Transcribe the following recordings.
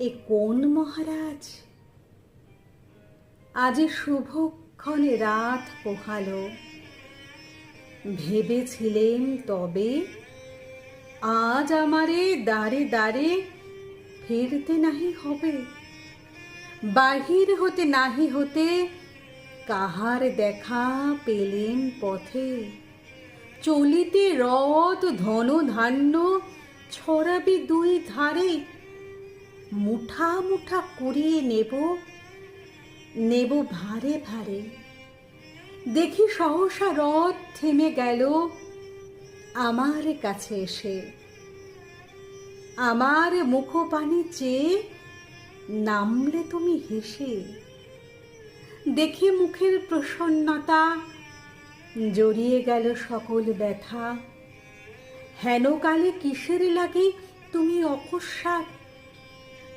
এ কোন মহারাজ? আজ শুভক্ষণে রাত পোহালো। ভেবেছিলেন তবে আজ আমারে দাঁড়ে দাঁড়ে ফিরতে নাহি হবে। বাহির হতে নাহি হতে কাহার দেখা পেলেন পথে। চলিতে রথ ধন ধান্য ছড়াবে দুই ধারে মুঠা মুঠা কুড়িয়ে নেব নেব ভারে ভারে। দেখি সহসা রথ থেমে গেল আমার কাছে এসে। আমার মুখপানি চেয়ে নামলে তুমি হেসে। দেখি মুখের প্রসন্নতা, জড়িয়ে গেল সকল ব্যথা। হেন কালে কিসের লাগে তুমি অকস্মাৎ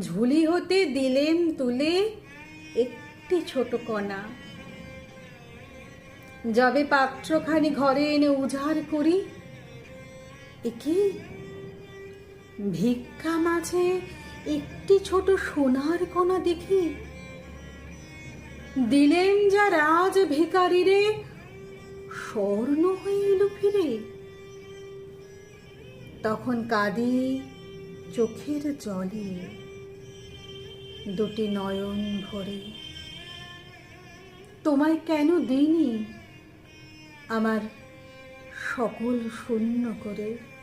ঝুলি হতে দিলেম তুলে একটি ছোট কণা। যবে পাত্রখানি ঘরে এনে উজাড় করি। একে ভিক্ষা মাঝে একটি ছোট সোনার কণা দেখি। দিলেন যা রাজ ভিকারিরে, স্বর্ণ হয়ে এলো ফিরে। তখন কাঁদি চোখের জলে। দুটি নয়ন ভরে। তোমায় কেন দিইনি? আমার সকল শূন্য করে।